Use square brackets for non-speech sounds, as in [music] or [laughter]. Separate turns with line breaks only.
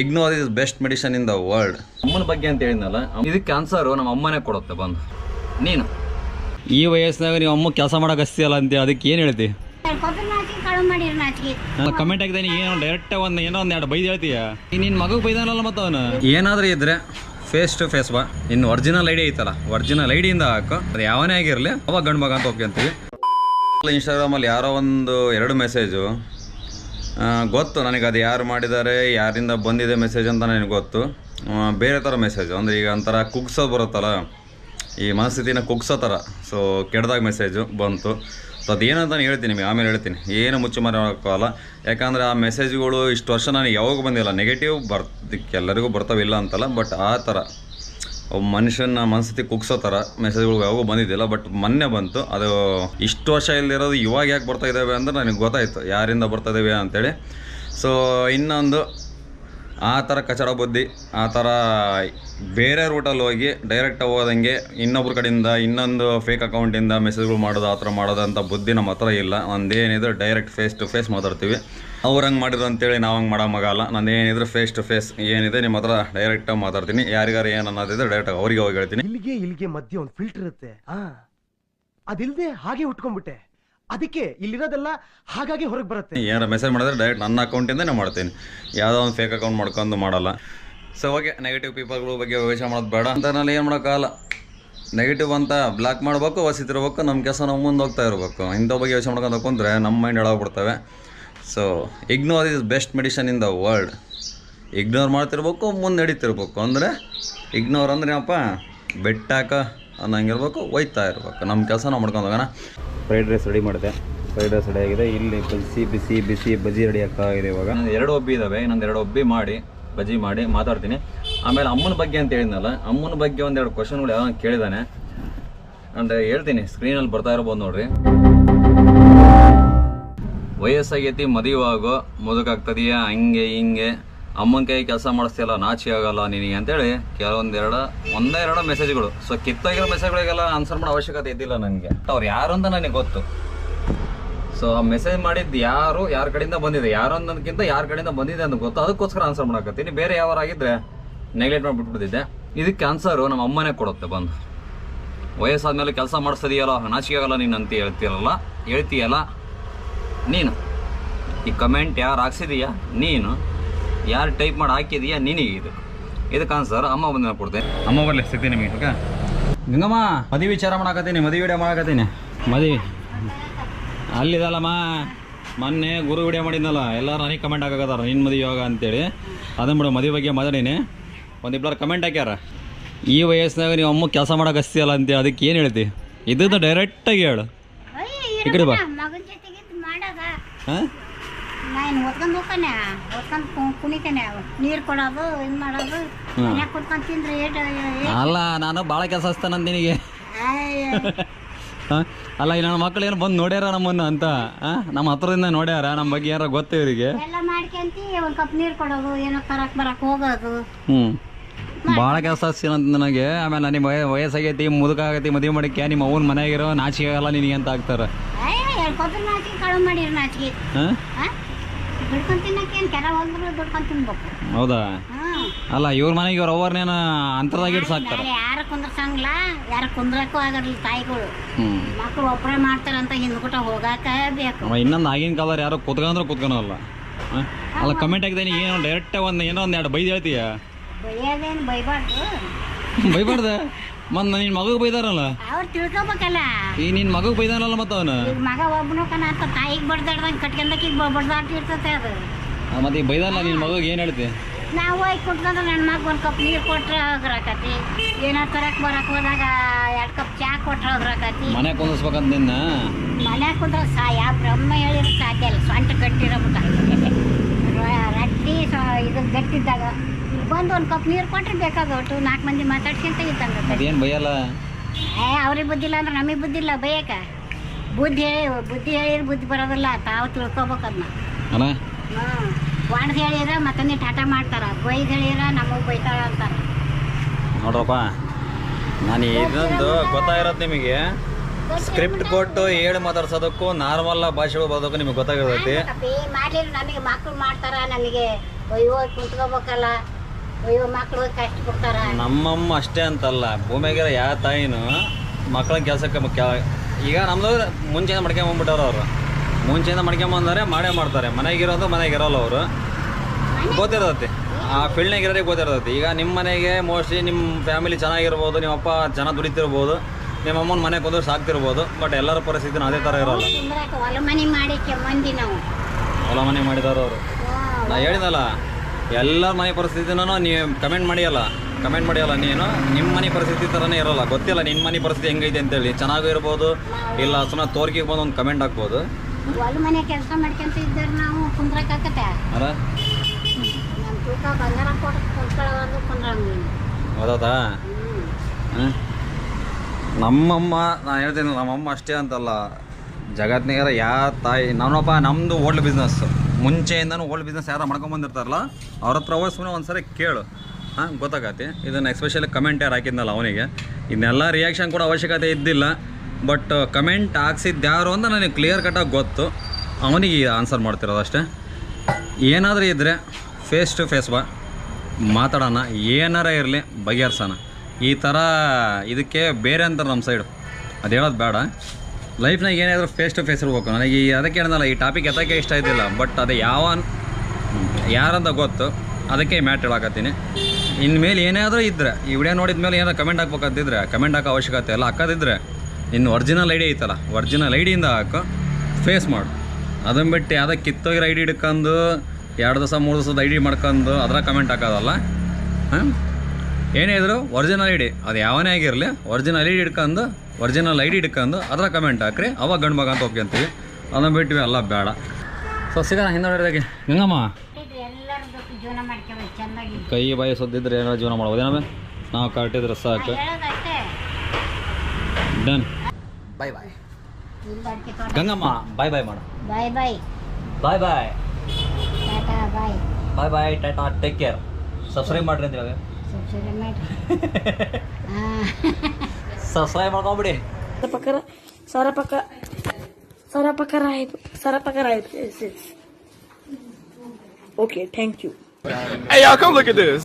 Ignore is best medicine in the world. ಅಮ್ಮನ ಬಗ್ಗೆ ಅಂತ ಹೇಳಿದ್ನಲ್ಲ ಇದಕ್ಕೆ ಕ್ಯಾನ್ಸರು ನಮ್ಮ ಅಮ್ಮನೇ ಕೊಡುತ್ತೆ ಬಂದು. ನೀನು. ಈ ವಯಸ್ಸಿನಾಗ ನೀವು ಅಮ್ಮ ಕೆಲಸ ಮಾಡಕ್ಕೆ ಹಸ್ತಿಯಲ್ಲ ಅಂತ ಅದಕ್ಕೆ ಏನು ಹೇಳ್ತಿ? ಕಮೆಂಟ್ ಆಗಿದ್ದೀನಿ ಏನೋ ಡೈರೆಕ್ಟ್ ಒಂದು ಏನೋ ಒಂದು ಎರಡು ಬೈದು ಹೇಳ್ತೀಯ? ನಿನ್ನ ಮಗಗೆ ಬೈದಾನಲ್ಲ ಮತ್ತು ಅವನು? ಏನಾದರೂ ಇದ್ರೆ ಫೇಸ್ ಟು ಫೇಸ್ ಬಾ. ಇನ್ನು ಒರಿಜಿನಲ್ ಐಡಿ ಐತಲ್ಲ ಒರಿಜಿನಲ್ ಐಡಿಯಿಂದ ಹಾಕು. ಅದು ಯಾವನೇ ಆಗಿರಲಿ ಅವಾಗ ಗಂಡು ಮಗ ಅಂತ ಹೋಗ್ಕೊಂತೀವಿ ಇನ್ಸ್ಟಾಗ್ರಾಮಲ್ಲಿ ಯಾರೋ ಒಂದು ಎರಡು ಮೆಸೇಜು ಗೊತ್ತು ನನಗೆ ಅದು ಯಾರು ಮಾಡಿದ್ದಾರೆ, ಯಾರಿಂದ ಬಂದಿದೆ ಮೆಸೇಜ್ ಅಂತ ನನಗೆ ಗೊತ್ತು. ಬೇರೆ ಥರ ಮೆಸೇಜ್ ಅಂದರೆ ಈಗ ಒಂಥರ ಕುಗ್ಸೋದು ಬರುತ್ತಲ್ಲ, ಈ ಮನಸ್ಥಿತಿನ ಕುಗ್ಸೋ ಥರ. ಸೊ ಕೆಡ್ದಾಗ ಮೆಸೇಜು ಬಂತು. ಸೊ ಅದೇನಂತ ನಾನು ಹೇಳ್ತೀನಿ ನಿಮಗೆ, ಆಮೇಲೆ ಹೇಳ್ತೀನಿ. ಏನು ಮುಚ್ಚು ಮಾಡೋಕ್ಕಾಗಲ್ಲ ಯಾಕಂದರೆ ಆ ಮೆಸೇಜ್ಗಳು ಇಷ್ಟು ವರ್ಷ ನನಗೆ ಯಾವಾಗ ಬಂದಿಲ್ಲ ನೆಗೆಟಿವ್ ಬರ್ತಿಕ್ಕೆಲ್ಲರಿಗೂ ಬರ್ತಾವಿಲ್ಲ ಅಂತಲ್ಲ ಬಟ್ ಆ ಥರ. ಮನುಷ್ಯನ ಮನಸ್ಥಿತಿ ಕುಗ್ಸೋ ಥರ ಮೆಸೇಜ್ಗಳು ಯಾವಾಗೂ ಬಂದಿದ್ದಿಲ್ಲ ಬಟ್ ಮೊನ್ನೆ ಬಂತು. ಅದು ಇಷ್ಟು ವರ್ಷ ಇಲ್ದಿರೋದು ಇವಾಗ ಯಾಕೆ ಬರ್ತಾ ಇದ್ದಾವೆ ಅಂದ್ರೆ ನನಗೆ ಗೊತ್ತಾಯಿತು. ಯಾರಿಂದ ಬರ್ತಾ ಇದ್ದಾವೆ ಅಂತೇಳಿ. ಸೊ ಇನ್ನೊಂದು ಆ ಥರ ಕಚಡ ಬುದ್ಧಿ, ಆ ಥರ ಬೇರೆ ರೂಟಲ್ಲಿ ಹೋಗಿ ಡೈರೆಕ್ಟ್ ಹೋದಂಗೆ ಇನ್ನೊಬ್ರ ಕಡೆಯಿಂದ ಇನ್ನೊಂದು ಫೇಕ್ ಅಕೌಂಟಿಂದ ಮೆಸೇಜ್ಗಳು ಮಾಡೋದು, ಆ ಥರ ಮಾಡೋದು ಅಂತ ಬುದ್ಧಿ ನಮ್ಮ ಹತ್ರ ಇಲ್ಲ. ಒಂದೇನಿದ್ರೆ ಡೈರೆಕ್ಟ್ ಫೇಸ್ ಟು ಫೇಸ್ ಮಾತಾಡ್ತೀವಿ. ಅವ್ರು ಹಂಗೆ ಮಾಡಿದ್ರು ಅಂತೇಳಿ ನಾವು ಹಂಗೆ ಮಾಡೋ ಮಗಲ್ಲ ನಾನು ಏನಿದ್ರೆ ಫೇಸ್ ಟು ಫೇಸ್ ಏನಿದೆ ನಿಮ್ಮ ಹತ್ರ ಡೈರೆಕ್ಟಾಗಿ ಮಾತಾಡ್ತೀನಿ. ಯಾರಿಗಾರು ಏನು ಅನ್ನೋದಿದ್ರೆ ಡೈರೆಕ್ಟಾಗಿ ಅವರಿಗೆ ಹೋಗಿ ಹೇಳ್ತೀನಿ.
ಇಲ್ಲಿಗೆ ಇಲ್ಲಿಗೆ ಮಧ್ಯೆ ಒಂದು ಫಿಲ್ಟರ್ ಇರುತ್ತೆ. ಆ, ಅದಿಲ್ದೆ ಹಾಗೆ ಉಟ್ಕೊಂಡ್ಬಿಟ್ಟೆ. ಅದಕ್ಕೆ ಇಲ್ಲಿರೋದೆಲ್ಲ ಹಾಗಾಗಿ ಹೊರಗೆ ಬರುತ್ತೆ.
ಏನಾರ ಮೆಸೇಜ್ ಮಾಡಿದ್ರೆ ಡೈರೆಕ್ಟ್ ನನ್ನ ಅಕೌಂಟಿಂದನೇ ಮಾಡ್ತೀನಿ. ಯಾವುದೋ ಒಂದು ಫೇಕ್ ಅಕೌಂಟ್ ಮಾಡ್ಕೊಂಡು ಮಾಡಲ್ಲ. ಸೊ ಓಕೆ ನೆಗೆಟಿವ್ ಪೀಪಲ್ಗಳ ಬಗ್ಗೆ ಯೋಚನೆ ಮಾಡೋದು ಬೇಡ. ಅಂತ ನಾನು ಏನು ಮಾಡೋಕ್ಕಾಗಲ್ಲ ನೆಗೆಟಿವ್ ಅಂತ ಬ್ಲಾಕ್ ಮಾಡಬೇಕು ವಸಿತಿರ್ಬೇಕು ನಮ್ಮ ಕೆಲಸ ನಾವು ಮುಂದೆ ಹೋಗ್ತಾ ಇರಬೇಕು. ಇಂಥ ಬಗ್ಗೆ ಯೋಚನೆ ಮಾಡ್ಕೊಂಡು ಹೋಗ್ಕೊಂಡ್ರೆ ನಮ್ಮ mind ಹೇಳಾಗ್ಬಿಡ್ತವೆ so ignore is best medicine in the world ignore ಮಾಡ್ತಿರ್ಬೇಕು, ಮುಂದೆ ನಡೀತಿರ್ಬೇಕು. ಅಂದರೆ ಇಗ್ನೋರ್ ಅಂದ್ರೆ ಏನಪ್ಪ? ಬೆಟ್ಟಾಕ ಅನ್ನಂಗಿರ್ಬೇಕು, ಒಯ್ತಾ ಇರ್ಬೇಕು. ನಮ್ಮ ಕೆಲಸ ನಾವು ಮಾಡ್ಕೊಂಡು ಹೋಗೋಣ. ಫ್ರೈಡ್ ರೈಸ್ ರೆಡಿ ಮಾಡಿದೆ. ಫ್ರೈಡ್ ರೈಸ್ ರೆಡಿ ಆಗಿದೆ. ಇಲ್ಲಿ ಬಿಸಿ ಬಿಸಿ ಬಿಸಿ ಬಜ್ಜಿ ರೆಡಿ ಆಗ್ತಾ ಇದೆ ಇವಾಗ ಎರಡು ಒಬ್ಬಿ ಇದ್ದಾವೆ ಇನ್ನೊಂದು ಎರಡು ಒಬ್ಬಿ ಮಾಡಿ, ಬಜ್ಜಿ ಮಾಡಿ ಮಾತಾಡ್ತೀನಿ. ಆಮೇಲೆ ಅಮ್ಮನ ಬಗ್ಗೆ ಅಂತ ಹೇಳಿದ್ನಲ್ಲ, ಅಮ್ಮನ ಬಗ್ಗೆ ಒಂದೆರಡು ಕ್ವಶನ್ಗಳು ಯಾವ ಕೇಳಿದಾನೆ. ಅಂದರೆ ಹೇಳ್ತೀನಿ ಸ್ಕ್ರೀನಲ್ಲಿ ಬರ್ತಾ ಇರ್ಬೋದು ನೋಡ್ರಿ. ವಯಸ್ಸಾಗೈತಿ, ಮದುವೆ ಆಗೋ ಮುದುಕಾಗ್ತದೀಯ ಹಂಗೆ, ಹಿಂಗೆ. ಅಮ್ಮನ ಕೈ ಕೆಲಸ ಮಾಡಿಸ್ತಿಲ್ಲ ನಾಚಿಕೆ ಆಗಲ್ಲ ನಿನಗೆ ಅಂತೇಳಿ ಕೆಲವೊಂದೆರಡು ಒಂದೇ ಎರಡು ಮೆಸೇಜ್ಗಳು ಸೊ ಕಿತ್ತೋಗಿರೋ ಮೆಸೇಜ್ಗಳಿಗೆಲ್ಲ ಆನ್ಸರ್ ಮಾಡೋ ಅವಶ್ಯಕತೆ ಇದ್ದಿಲ್ಲ ನನಗೆ. ಅವ್ರು ಯಾರು ಅಂತ ನನಗೆ ಗೊತ್ತು. ಸೊ ಆ ಮೆಸೇಜ್ ಮಾಡಿದ್ದು ಯಾರು, ಯಾರ ಕಡೆಯಿಂದ ಬಂದಿದೆ, ಯಾರು ಯಾರ ಕಡೆಯಿಂದ ಬಂದಿದೆ ಅಂತ ಗೊತ್ತು. ಅದಕ್ಕೋಸ್ಕರ ಆನ್ಸರ್ ಮಾಡಕತ್ತೀನಿ. ಬೇರೆ ಯಾವಾಗಿದ್ರೆ ನೆಗ್ಲೆಕ್ಟ್ ಮಾಡಿಬಿಟ್ಬಿಟ್ಟಿದ್ದೆ. ಇದಕ್ಕೆ ಆನ್ಸರು ನಮ್ಮ ಅಮ್ಮನೇ ಕೊಡುತ್ತೆ ಬಂದು. ವಯಸ್ಸಾದ್ಮೇಲೆ ಕೆಲಸ ಮಾಡಿಸ್ತಿದೆಯಲ್ಲ, ನಾಚಿಕೆ ಆಗಲ್ಲ ನೀನು ಅಂತ ಹೇಳ್ತಿರಲ್ಲ ಹೇಳ್ತೀಯಲ್ಲ? ನೀನು. ಈ ಕಮೆಂಟ್ ಯಾರು ಹಾಕ್ಸಿದೀಯಾ? ನೀನು. ಯಾರು ಟೈಪ್ ಮಾಡಿ ಹಾಕಿದೀಯಾ ನಿನಗೆ ಇದು. ಇದಕ್ಕೆ ಆನ್ಸರ್ ಅಮ್ಮ ಬಂದು ಕೊಡ್ತೇನೆ. ಅಮ್ಮ ಬರಲಿ ಸಿಗ್ತೀನಿ ನಿಮಗೆ ಓಕೆ ಗಂಗಮ್ಮ ಮದುವೆ ವಿಚಾರ ಮಾಡಕತ್ತೀನಿ ಮದುವೆ ವಿಡಿಯೋ ಮಾಡಕತ್ತೀನಿ. ಮದುವೆ? ಅಲ್ಲಿದಲ್ಲಮ್ಮ ಮೊನ್ನೆ ಗುರು ವಿಡಿಯೋ ಮಾಡಿದ್ನಲ್ಲ ಎಲ್ಲರೂ ನನಗೆ ಕಮೆಂಟ್ ಹಾಕಕತ್ತಾರ ನಿನ್ನ ಮದುವೆ ಯೋಗ ಅಂತೇಳಿ. ಅದನ್ನು ಬಿಡು ಮದುವೆ ಬಗ್ಗೆ ಮಾತಾಡೀನಿ. ಒಂದಿಬ್ಬರು ಕಮೆಂಟ್ ಹಾಕ್ಯಾರ. ಈ ವಯಸ್ಸಿನಾಗ ನೀವು ಅಮ್ಮ ಕೆಲಸ ಮಾಡೋಕೆ ಹಸ್ತಿಯಲ್ಲ ಅಂತ ಅದಕ್ಕೆ ಏನು ಹೇಳ್ತಿ? ಇದನ್ನು ಡೈರೆಕ್ಟಾಗಿ ಹೇಳು. ಈ ಕಡೆ ಬಾ.
ಮಗನ ಜೊತೆಗೆ ಮಾಡಾಗ
ಹಾಂ?
ನಾನು ಓದ್ಕೊಂಡು ಹೋಗ್ತಾನೆ. ಓದ್ಕೊಂಡು ಕುಣಿತಾನೆ ನೀರು ಕೊಡೋದು ಇದು ಮಾಡೋದು ಮನ್ಯಾಗ ಕುತ್ಕೊಂಡು ತಿಂದ್ರೆ ಏಟ್
ಅಲ್ಲ ನಾನು ಭಾಳ ಕೆಲಸ ಹಸ್ತಾನ ನಿನಗೆ. ಅಲ್ಲ ಈ ನನ್ನ ಮಕ್ಳು ಏನು ಬಂದು ನೋಡ್ಯಾರ ನಮ್ಮನ್ನು ಅಂತ? ನಮ್ಮ ಹತ್ರದಿಂದ ನೋಡ್ಯಾರ ನಮ್ಮ ಬಗ್ಗೆ ಯಾರ ಗೊತ್ತ ಇವರಿಗೆ.
ಎಲ್ಲ ಮಾಡ್ಕೊಂತಿ ಒಂದು ಕಪ್ ನೀರು ಕೊಡೋದು ಏನೋ ತರಕ್ ಬರಕ್ ಹೋಗೋದು.
ಹ್ಞೂ ಭಾಳ ಕೆಲಸ ಹಚ್ತೀನಂತ ನನಗೆ. ಆಮೇಲೆ ವಯ ವಯಸ್ಸಾಗೈತಿ ಮುದುಕಾಗೈತಿ ಮದುವೆ ಮಾಡಿಕ ನಿಮ್ಮ ಅವ್ನ ಮನೆಯಾಗಿರೋ ನಾಚಿಕೆ ಆಗಲ್ಲ ನಿನಗೆ ಅಂತ ಆಗ್ತಾರೆ?
ಎರಡು ಕೊಬ್ಬರಿ ನಾಚಿಕೆ ಕಳು ಮಾಡಿರಿ ನಾಚಿಕೆ.
ಹಾಂ?
ಹಾಂ? ದುಡ್ಕೊಂಡು ತಿನ್ನಕ್ಕೆ ಏನು ಕೆಲ ಹೋದ್ರು ದುಡ್ಕೊಂಡು ತಿನ್ಬೇಕು?
ಹೌದಾ? ಅಲ್ಲ ಇವ್ರ ಮನೆಗೆ ಇವ್ರ ಅವ್ರನ್ನೇನು ಅಂತರದಾಗ ಇಡ್ಸಾಕ್ತಾರೆ
ಸಾಕ್ತಾರೆ? ಯಾರು ಕುಂದ್ರಸಂಗಿಲ್ಲ ಯಾರು ಕುಂದ್ರಕ್ಕೂ ಆಗಲ್ಲ ತಾಯಿಗಳು. ಮಕ್ಕಳು ಒಬ್ಬರೇ ಮಾಡ್ತಾರಂತ ಹಿಂದ್ಗುಟ ಹೋಗಾಕ ಬೇಕು.
ಇನ್ನೊಂದು ಆಗಿನ ಕಾಲ ಯಾರೋ ಕುತ್ಕೊಂಡ್ರೆ ಕುತ್ಕೊಳಲ್ಲ. ಅಲ್ಲ ಕಮೆಂಟ್ ಆಗಿದೆ ನೀ ಏನೋ ಡೈರೆಕ್ಟ್ ಒಂದು ಏನೋ ಒಂದು ಎರಡು ಬೈದು ಹೇಳ್ತೀಯ?
ಬೈಯೋದೇನು ಬೈಬಾರ್ದು.
ಬೈಬಾರ್ದ? [laughs] ಮತ್ತು ನಿನ್ನ ಮಗಗ್ ಬೈದಾರಲ್ಲ?
ಅವ್ರು ತಿಳ್ಕೊಬೇಕಲ್ಲ.
ಈ ನಿನ್ ಮಗಗ್ ಬೈದಾರಲ್ಲ ಮತ್ತ ಅವನ?
ಮಗ ಒಬ್ಬನು ಕಣ ಅಂತ ತಾಯಿಗೆ ಬಡ್ದಾಡ್ದಂಗೆ ಕಟ್ಕೊಂಡಕ್ಕೆ ಈಗ ಬಡ್ದಾಡ್ತಿರ್ತತೆ ಅದು.
ಮತ್ತೆ ಬೈದಾರಲ್ಲ ನಿನ್ ನಿನ್ನ ಏನ್ ಹೇಳ್ತಿ?
ನಾವು ಹೋಗಿ ಕುಟ್ಕೊಂಡ್ರೆ ನನ್ನ ಮಗ ಒಂದು ಕಪ್ ನೀರು ಕೊಟ್ರೆ ಹೋಗ್ರಾಕತಿ ಏನೋ ತರಕ್ ಬರಕ್ ಹೋದಾಗ ಎರಡು ಕಪ್ ಚಾ ಕೊಟ್ರೆ ಹೋಗ್ರಾಕತಿ
ಮನೆ ಕುಂದಿಸ್ಬೇಕಂತ ನಿನ್ನ?
ಮನೆ ಕುಂದ್ರೆ ಸಾ ಯಾವ ಬ್ರಹ್ಮ ಹೇಳಿದ್ರೆ ಸಾಧ್ಯ ಇಲ್ಲ. ಸೊಂಟ ಕಟ್ಟಿರೋ ರಟ್ಟಿ ಇದು ಗಟ್ಟಿದ್ದಾಗ ಬಂದು ಒಂದು ಕಪ್ ನೀರು ಕೊಟ್ರೆ ಬೇಕಾಗೋಟು ನಾಲ್ಕು ಮಂದಿ ಮಾತಾಡ್ಸ್ಕೊಂತ ಇದ್ದಂಗೆ
ಅದೇನು ಬೈಯಲ್ಲ
ಏ ಅವ್ರಿಗೆ ಬುದ್ಧಿಲ್ಲ ಅಂದ್ರೆ ನಮಗೆ ಬುದ್ಧಿಲ್ಲ ಬಯಕ ಬುದ್ಧಿ ಹೇಳಿ ಬುದ್ಧಿ ಹೇಳಿದ್ರೆ ಬುದ್ಧಿ ಬರೋದಿಲ್ಲ ತಾವು ತಿಳ್ಕೊಬೇಕು ಅದನ್ನ
ಅಲ್ಲ
ಹ್ಞೂ ಒಣದ್ ಹೇಳಿದ್ರೆ ಮತ್ತೊಂದು ಟಾಟ ಮಾಡ್ತಾರ ಬೈದು ಹೇಳಿದ್ರೆ ನಮಗೆ ಬೈತಾಳ ಅಂತಾರೆ.
ನೋಡಪ್ಪ ನಾನು ಇದೊಂದು ಗೊತ್ತಾಗಿರೋದು ನಿಮಗೆ. ಸ್ಕ್ರಿಪ್ಟ್ ಕೊಟ್ಟು ಹೇಳಿ ಮಾತಾಡ್ಸೋದಕ್ಕೂ ನಾರ್ಮಲ್ ಭಾಷೆಗಳು ಬರೋದಕ್ಕೂ ನಿಮಗೆ ಗೊತ್ತಾಗಿರ್ತೈತಿ.
ಮಾಡ್ಲಿಲ್ಲ ನಮಗೆ ಮಕ್ಕಳು ಮಾಡ್ತಾರ ನಮಗೆ ಅಯ್ಯೋ ಕುಂತ್ಕೋಬೇಕಲ್ಲ. ಅಯ್ಯೋ ಕಷ್ಟ
ನಮ್ಮಮ್ಮ ಅಷ್ಟೇ ಅಂತಲ್ಲ. ಭೂಮಿಯಾಗಿರೋ ಯಾವ ತಾಯಿನೂ ಮಕ್ಕಳ ಕೆಲಸಕ್ಕೆ ಈಗ ನಮ್ದು ಮುಂಚೆಯಿಂದ ಮಡ್ಕೊಂಬಂದ್ಬಿಟ್ಟವ್ರು ಅವರು. ಮುಂಚೆಯಿಂದ ಮಡ್ಕೊಂಬಂದರೆ ಮಾಡೇ ಮಾಡ್ತಾರೆ. ಮನೆಗಿರೋದು ಮನೆಗೆ ಇರೋಲ್ಲ ಅವರು ಗೊತ್ತಿರ್ತೈತಿ. ಆ ಫೀಲ್ಡ್ನಾಗ ಇರೋರಿಗೆ ಗೊತ್ತಿರ್ತೈತಿ. ಈಗ ನಿಮ್ಮ ಮನೆಗೆ ಮೋಸ್ಟ್ಲಿ ನಿಮ್ಮ ಫ್ಯಾಮಿಲಿ ಚೆನ್ನಾಗಿರ್ಬೋದು ನಿಮ್ಮ ಅಪ್ಪ ಚೆನ್ನಾಗಿ ದುಡಿತಿರ್ಬೋದು ನಿಮ್ಮ ಅಮ್ಮನ ಮನೆ ಕುಂದ್ರೆ ಸಾಕ್ತಿರ್ಬೋದು ಬಟ್ ಎಲ್ಲರ ಪರಿಸ್ಥಿತಿನೂ ಅದೇ ಥರ ಇರೋಲ್ಲ.
ಹೊಲ ಮನೆ ಮಾಡಿ ನಾವು.
ಹೊಲ ಮನೆ ಮಾಡಿದಾರ ಅವರು. ನಾ ಹೇಳಿದಲ್ಲ ಎಲ್ಲರ ಮನೆ ಪರಿಸ್ಥಿತಿನೂ ನೀವು ಕಮೆಂಟ್ ಮಾಡಿಯಲ್ಲ ಕಮೆಂಟ್ ಮಾಡಿಯಲ್ಲ ನೀನು ನಿಮ್ಮ ಮನೆ ಪರಿಸ್ಥಿತಿ ಥರನೇ ಇರೋಲ್ಲ. ಗೊತ್ತಿಲ್ಲ ನಿನ್ನ ಮನೆ ಪರಿಸ್ಥಿತಿ ಹೆಂಗೈತೆ ಅಂತೇಳಿ. ಚೆನ್ನಾಗೂ ಇರ್ಬೋದು ಇಲ್ಲ ಸುಮ್ಮನೆ ತೋರ್ಕಿಗೆ ಬಂದು ಒಂದು ಕಮೆಂಟ್ ಹಾಕ್ಬೋದು.
ಮನೆ ಕೆಲಸ ಮಾಡ್ಕೊಂತ ಇದ್ದಾರೆ ನಾವು ಕುಂದ್ರಕ್ಕಾಗತ್ತೆ
ಅಲ್ಲ
ನಮ್ಮ ತೂಕ ಬಂಗಾರ ಕೊಟ್ಟು ಕುಂತ್ಕೊಳ್ಳೋದು ಕುಂದ್ರಂಗಿಲ್ಲ
ಹೌದಾ
ಹ್ಞೂ?
ನಮ್ಮಮ್ಮ ನಾನು ಹೇಳ್ತೀನಿ ನಮ್ಮಮ್ಮ ಅಷ್ಟೇ ಅಂತಲ್ಲ. ಜಗತ್ತಿನಾಗ ಯಾ ತಾಯಿ ನಮ್ಮಪ್ಪ ನಮ್ಮದು ಓಲ್ಡ್ ಬಿಸ್ನೆಸ್ ಮುಂಚೆಯಿಂದನೂ ಓಲ್ಡ್ ಬಿಸ್ನೆಸ್ ಯಾರು ಮಾಡ್ಕೊಂಬಂದಿರ್ತಾರಲ್ಲ ಅವ್ರ ಹತ್ರ ಹೋಗಿ ಸುಮ್ಮನೆ ಒಂದು ಸರಿ ಕೇಳು. ಹಾಂ, ಗೊತ್ತಾಗತ್ತೆ. ಇದನ್ನು ಎಸ್ಪೆಷಲಿ ಕಮೆಂಟ್ ಯಾರು ಹಾಕಿದ್ನಲ್ಲ ಅವನಿಗೆ. ಇದನ್ನೆಲ್ಲ ರಿಯಾಕ್ಷನ್ ಕೂಡ ಅವಶ್ಯಕತೆ ಇದ್ದಿಲ್ಲ. ಬಟ್ ಕಮೆಂಟ್ ಹಾಕ್ಸಿದ್ದು ಯಾರು ಅಂತ ನನಗೆ ಕ್ಲಿಯರ್ ಕಟ್ಟಾಗಿ ಗೊತ್ತು. ಅವನಿಗೆ ಆನ್ಸರ್ ಮಾಡ್ತಿರೋದು ಅಷ್ಟೇ. ಏನಾದರೂ ಇದ್ದರೆ ಫೇಸ್ ಟು ಫೇಸ್ ಬಾ. ಮಾತಾಡೋಣ. ಏನಾರ ಇರಲಿ, ಬಗೆಹರ್ಸೋಣ. ಈ ಥರ ಇದಕ್ಕೆ ಬೇರೆ ಅಂತಾರೆ ನಮ್ಮ ಸೈಡು ಅದು ಹೇಳೋದು ಬೇಡ. ಲೈಫ್ನಾಗ ಏನಾದರೂ ಫೇಸ್ ಟು ಫೇಸ್ ಇರ್ಬೇಕು. ನನಗೆ ಈ ಅದಕ್ಕೆ ಏನಲ್ಲ ಈ ಟಾಪಿಕ್ ಎತ್ತಕ್ಕೆ ಇಷ್ಟ ಇದ್ದಿಲ್ಲ. ಬಟ್ ಅದು ಯಾವ ಯಾರಂತ ಗೊತ್ತು. ಅದಕ್ಕೆ ಮ್ಯಾಟ್ ಹೇಳಕತ್ತೀನಿ. ಇನ್ಮೇಲೆ ಏನಾದರೂ ಇದ್ದರೆ ಈ ವಿಡಿಯೋ ನೋಡಿದ ಮೇಲೆ ಏನಾದ್ರು ಕಮೆಂಟ್ ಹಾಕ್ಬೇಕಂತಿದ್ರೆ ಕಮೆಂಟ್ ಹಾಕೋ ಅವಶ್ಯಕತೆ ಎಲ್ಲ ಹಾಕೋದಿದ್ರೆ, ಇನ್ನು ಒರಿಜಿನಲ್ ಐಡಿ ಐತಲ್ಲ ಒರಿಜಿನಲ್ ಐಡಿಯಿಂದ ಹಾಕು. ಫೇಸ್ ಮಾಡು. ಅದನ್ನು ಬಿಟ್ಟು ಯಾವುದೋ ಕಿತ್ತೋಗಿರೋ ಐಡಿ ಹಿಡ್ಕೊಂಡು, ಎರಡು ದಿವಸ, ಮೂರು ದಿವಸದ ಐಡಿ ಮಾಡ್ಕೊಂಡು ಅದರ ಕಮೆಂಟ್ ಹಾಕೋದಲ್ಲ. ಹಾಂ ಏನೇ ಇದ್ರು ಒರಿಜಿನಲ್ ಐಡಿ ಅದು ಯಾವನೇ ಆಗಿರಲಿ ಒರಿಜಿನಲ್ ಐಡಿ ಹಿಡ್ಕೊಂಡು ಒರಿಜಿನಲ್ ಐ ಡಿ ಇಟ್ಕೊಂಡು ಅದರ ಕಮೆಂಟ್ ಹಾಕ್ರಿ. ಅವಾಗ ಗಂಡು ಮಗ ಅಂತ ಒಪ್ಕೊಂತೀವಿ. ಅದನ್ನು ಬಿಟ್ಟು ಎಲ್ಲ ಬೇಡ. ಸೊ ಸಿಗೋಣ ಹಿಂದೊಡೆದಾಗೆ ಗಂಗಮ್ಮ ಕೈ ಬಾಯಿ ಸದ್ದಿದ್ರೆ ಏನೋ ಜೀವನ ಮಾಡ್ಬೋದು. ಏನಮ್ಮ? ನಾವು ಕಟ್ಟಿದ್ರೆ ಸಾಕು. ಡನ್
ಬಾಯ್ ಬಾಯ್
ಗಂಗಮ್ಮ ಬಾಯ್ ಬಾಯ್ ಮಾಡು.
Bye bye
bye bye
tata bye
bye bye tata take care subscribe ಮಾಡ್ರಿ ಅಂತ ಹೇಳಿ
ಸಬ್ಸ್ಕ್ರೈಬ್ ಮಾಡಿ
ಸಬ್ಸ್ಕ್ರೈಬ್ ಮಾಡ್ಕೊಂಬಿಡಿ
Sarapakara, Sarapaka, Sarapakara, Sarapakara. Yes, yes. Okay, thank you.
Hey, y'all, come look at this.